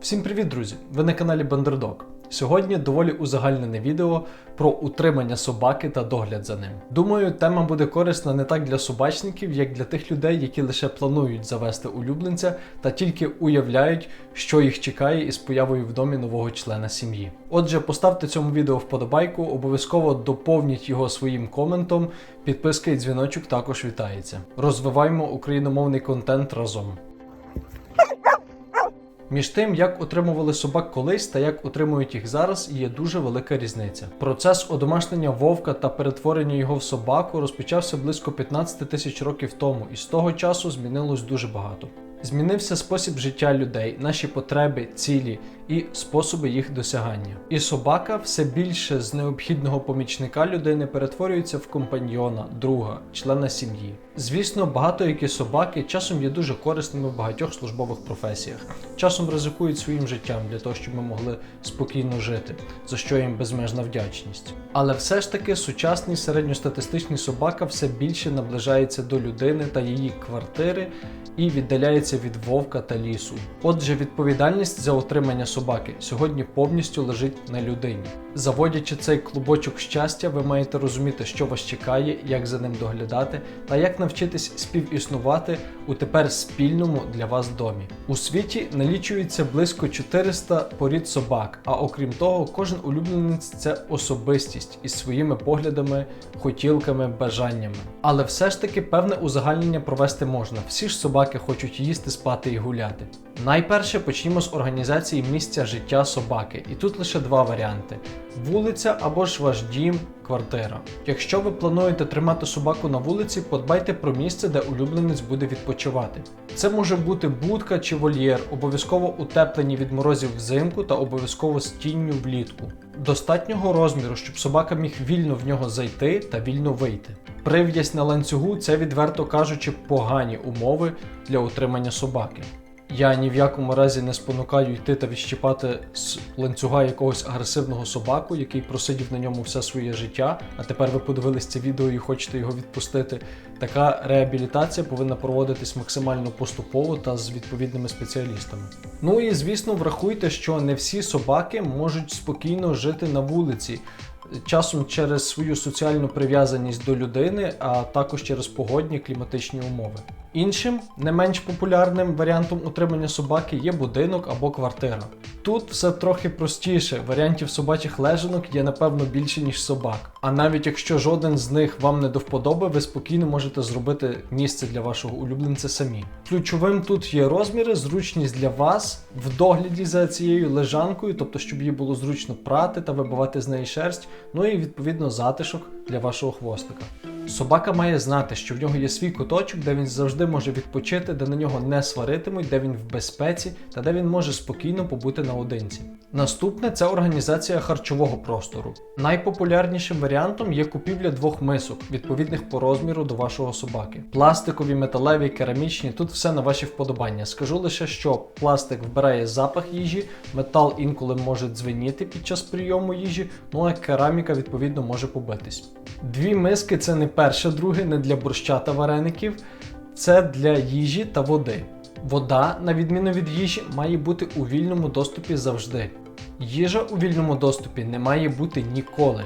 Всім привіт, друзі! Ви на каналі Бандердог. Сьогодні доволі узагальнене відео про утримання собаки та догляд за ним. Думаю, тема буде корисна не так для собачників, як для тих людей, які лише планують завести улюбленця та тільки уявляють, що їх чекає із появою в домі нового члена сім'ї. Отже, поставте цьому відео вподобайку, обов'язково доповніть його своїм коментом. Підписка і дзвіночок також вітається. Розвиваємо україномовний контент разом. Між тим, як отримували собак колись та як отримують їх зараз, є дуже велика різниця. Процес одомашнення вовка та перетворення його в собаку розпочався близько 15 тисяч років тому, і з того часу змінилось дуже багато. Змінився спосіб життя людей, наші потреби, цілі і способи їх досягання. І собака все більше з необхідного помічника людини перетворюється в компаньйона, друга, члена сім'ї. Звісно, багато які собаки часом є дуже корисними в багатьох службових професіях, часом ризикують своїм життям для того, щоб ми могли спокійно жити, за що їм безмежна вдячність. Але все ж таки сучасний середньостатистичний собака все більше наближається до людини та її квартири і віддаляється від вовка та лісу. Отже, відповідальність за отримання собаки сьогодні повністю лежить на людині. Заводячи цей клубочок щастя, ви маєте розуміти, що вас чекає, як за ним доглядати, та як навчитись співіснувати у тепер спільному для вас домі. У світі налічується близько 400 порід собак, а окрім того, кожен улюбленець це особистість із своїми поглядами, хотілками, бажаннями. Але все ж таки певне узагальнення провести можна. Всі ж собаки хочуть їсти, спати і гуляти. Найперше почнімо з організації місця життя собаки, і тут лише два варіанти: вулиця або ж ваш дім, квартира. Якщо ви плануєте тримати собаку на вулиці, подбайте про місце, де улюбленець буде відпочивати. Це може бути будка чи вольєр, обов'язково утеплені від морозів взимку та обов'язково з тінню влітку. Достатнього розміру, щоб собака міг вільно в нього зайти та вільно вийти. Прив'язь на ланцюгу це відверто кажучи погані умови для утримання собаки. Я ні в якому разі не спонукаю йти та відщипати з ланцюга якогось агресивного собаку, який просидів на ньому все своє життя, а тепер ви подивились це відео і хочете його відпустити. Така реабілітація повинна проводитись максимально поступово та з відповідними спеціалістами. Ну і звісно, врахуйте, що не всі собаки можуть спокійно жити на вулиці. Часом через свою соціальну прив'язаність до людини, а також через погодні кліматичні умови. Іншим, не менш популярним варіантом утримання собаки є будинок або квартира. Тут все трохи простіше, варіантів собачих лежанок є напевно більше, ніж собак. А навіть якщо жоден з них вам не до вподоби, ви спокійно можете зробити місце для вашого улюбленця самі. Ключовим тут є розміри, зручність для вас в догляді за цією лежанкою, тобто щоб її було зручно прати та вибивати з неї шерсть, ну і відповідно затишок для вашого хвостика. Собака має знати, що в нього є свій куточок, де він завжди може відпочити, де на нього не сваритимуть, де він в безпеці та де він може спокійно побути наодинці. Наступне це організація харчового простору. Найпопулярнішим варіантом є купівля двох мисок, відповідних по розміру до вашого собаки. Пластикові, металеві, керамічні тут все на ваші вподобання. Скажу лише, що пластик вбирає запах їжі, метал інколи може дзвеніти під час прийому їжі, ну а кераміка відповідно може побитись. Дві миски це не перше, друге, не для борща та вареників, це для їжі та води. Вода, на відміну від їжі, має бути у вільному доступі завжди. Їжа у вільному доступі не має бути ніколи.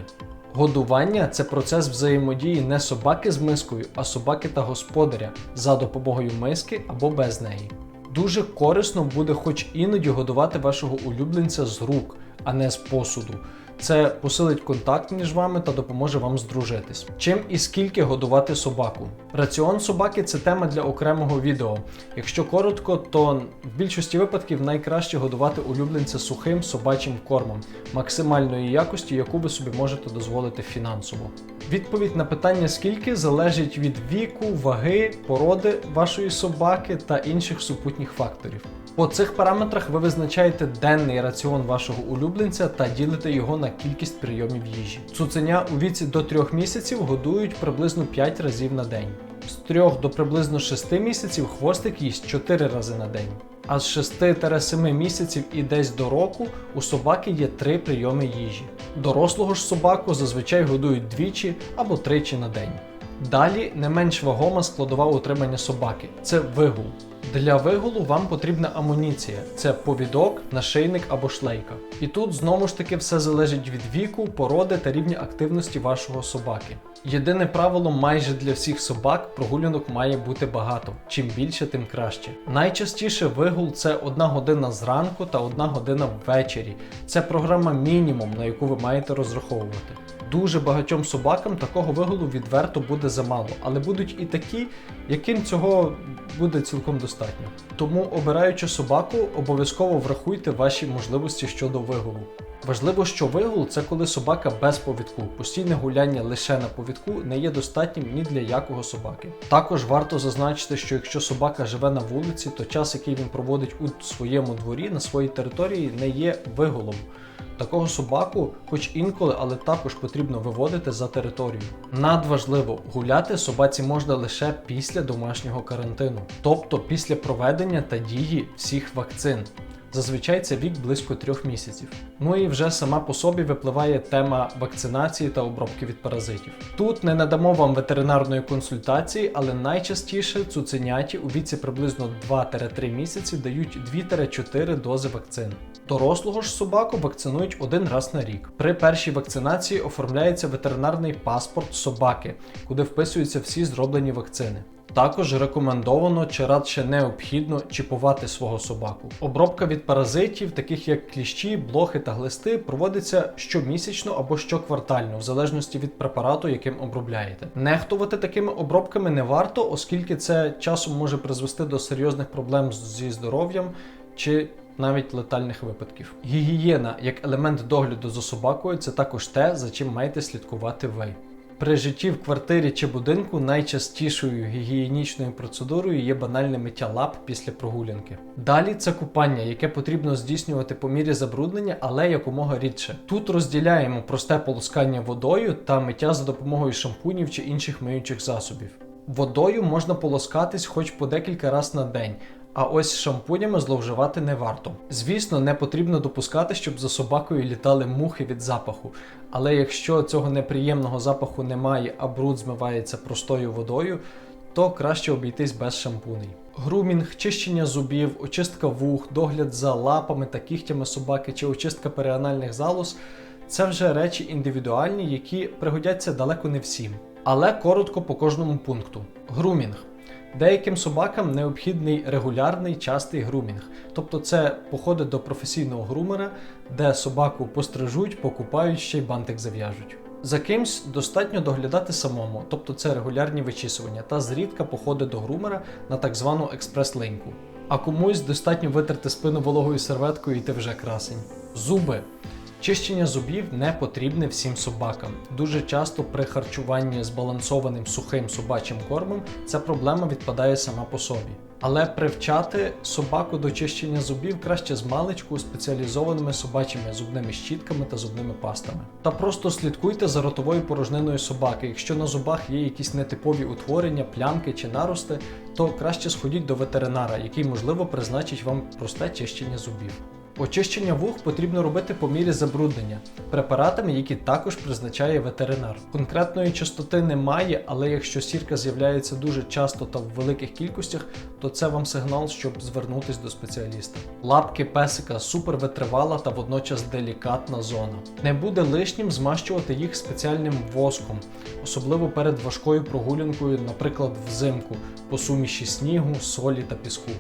Годування це процес взаємодії не собаки з мискою, а собаки та господаря за допомогою миски або без неї. Дуже корисно буде хоч іноді годувати вашого улюбленця з рук, а не з посуду. Це посилить контакт між вами та допоможе вам здружитись. Чим і скільки годувати собаку? Раціон собаки це тема для окремого відео. Якщо коротко, то в більшості випадків найкраще годувати улюбленця сухим собачим кормом максимальної якості, яку ви собі можете дозволити фінансово. Відповідь на питання скільки залежить від віку, ваги, породи вашої собаки та інших супутніх факторів. По цих параметрах ви визначаєте денний раціон вашого улюбленця та ділите його на кількість прийомів їжі. Цуценя у віці до 3 місяців годують приблизно 5 разів на день. З 3 до приблизно 6 місяців хвостик їсть 4 рази на день. А з 6-7 місяців і десь до року у собаки є 3 прийоми їжі. Дорослого ж собаку зазвичай годують двічі або тричі на день. Далі не менш вагома складова утримання собаки це вигул. Для вигулу вам потрібна амуніція: це повідок, нашийник або шлейка. І тут знову ж таки все залежить від віку, породи та рівня активності вашого собаки. Єдине правило майже для всіх собак прогулянок має бути багато. Чим більше, тим краще. Найчастіше вигул це одна година зранку та одна година ввечері. Це програма мінімум, на яку ви маєте розраховувати. Дуже багатьом собакам такого вигулу відверто буде замало, але будуть і такі, яким цього буде цілком достатньо. Тому, обираючи собаку, обов'язково врахуйте ваші можливості щодо вигулу. Важливо, що вигул це коли собака без повідку. Постійне гуляння лише на повідку не є достатнім ні для якого собаки. Також варто зазначити, що якщо собака живе на вулиці, то час, який він проводить у своєму дворі на своїй території, не є вигулом. Такого собаку, хоч інколи, але також потрібно виводити за територію. Надважливо, гуляти собаці можна лише після домашнього карантину, тобто після проведення та дії всіх вакцин. Зазвичай це вік близько трьох місяців. Ну і вже сама по собі випливає тема вакцинації та обробки від паразитів. Тут не надамо вам ветеринарної консультації, але найчастіше цуценяті у віці приблизно 2-3 місяці дають 2-4 дози вакцин. Дорослого ж собаку вакцинують один раз на рік. При першій вакцинації оформляється ветеринарний паспорт собаки, куди вписуються всі зроблені вакцини. Також рекомендовано чи радше необхідно чіпувати свого собаку. Обробка від паразитів, таких як кліщі, блохи та глисти, проводиться щомісячно або щоквартально, в залежності від препарату, яким обробляєте. Нехтувати такими обробками не варто, оскільки це часом може призвести до серйозних проблем зі здоров'ям чи навіть летальних випадків. Гігієна як елемент догляду за собакою це також те, за чим маєте слідкувати ви. При житті в квартирі чи будинку найчастішою гігієнічною процедурою є банальне миття лап після прогулянки. Далі це купання, яке потрібно здійснювати по мірі забруднення, але якомога рідше. Тут розділяємо просте полоскання водою та миття за допомогою шампунів чи інших миючих засобів. Водою можна полоскатись хоч по декілька разів на день. А ось шампунями зловживати не варто. Звісно, не потрібно допускати, щоб за собакою літали мухи від запаху. Але якщо цього неприємного запаху немає, а бруд змивається простою водою, то краще обійтись без шампуней. Грумінг, чищення зубів, очистка вух, догляд за лапами та кігтями собаки чи очистка періанальних залоз це вже речі індивідуальні, які пригодяться далеко не всім. Але коротко по кожному пункту. Грумінг. Деяким собакам необхідний регулярний частий грумінг, тобто це походи до професійного грумера, де собаку пострижуть, покупають, ще й бантик зав'яжуть. За кимсь достатньо доглядати самому, тобто це регулярні вичісування, та зрідка походи до грумера на так звану експрес-линьку. А комусь достатньо витерти спину вологою серветкою і ти вже красень. Зуби. Чищення зубів не потрібне всім собакам. Дуже часто при харчуванні збалансованим сухим собачим кормом ця проблема відпадає сама по собі. Але привчати собаку до чищення зубів краще з маличку спеціалізованими собачими зубними щітками та зубними пастами. Та просто слідкуйте за ротовою порожниною собаки. Якщо на зубах є якісь нетипові утворення, плямки чи нарости, то краще сходіть до ветеринара, який можливо призначить вам просте чищення зубів. Очищення вух потрібно робити по мірі забруднення препаратами, які також призначає ветеринар. Конкретної частоти немає, але якщо сірка з'являється дуже часто та в великих кількостях, то це вам сигнал, щоб звернутись до спеціаліста. Лапки песика супер витривала та водночас делікатна зона. Не буде лишнім змащувати їх спеціальним воском, особливо перед важкою прогулянкою, наприклад, взимку, по суміші снігу, солі та піску.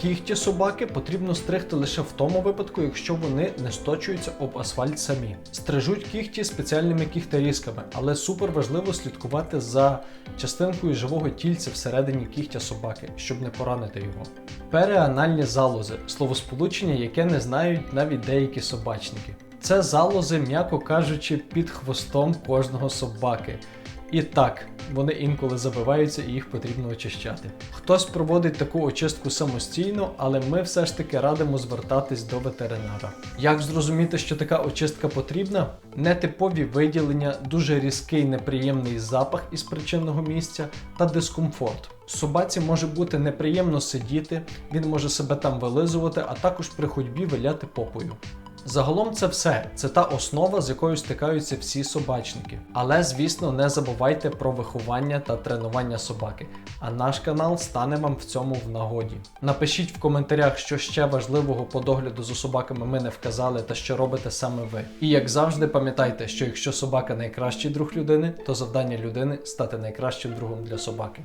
Кігті собаки потрібно стригти лише в тому випадку, якщо вони не сточуються об асфальт самі. Стрижуть кігті спеціальними кігтарізками, але супер важливо слідкувати за частинкою живого тільця всередині кігтя собаки, щоб не поранити його. Переанальні залози словосполучення, яке не знають навіть деякі собачники. Це залози, м'яко кажучи, під хвостом кожного собаки. І так, вони інколи забиваються і їх потрібно очищати. Хтось проводить таку очистку самостійно, але ми все ж таки радимо звертатись до ветеринара. Як зрозуміти, що така очистка потрібна? Нетипові виділення, дуже різкий неприємний запах із причинного місця та дискомфорт. Собаці може бути неприємно сидіти, він може себе там вилизувати, а також при ходьбі виляти попою. Загалом це все. Це та основа, з якою стикаються всі собачники. Але, звісно, не забувайте про виховання та тренування собаки. А наш канал стане вам в цьому в нагоді. Напишіть в коментарях, що ще важливого по догляду за собаками ми не вказали та що робите саме ви. І як завжди, пам'ятайте, що якщо собака найкращий друг людини, то завдання людини стати найкращим другом для собаки.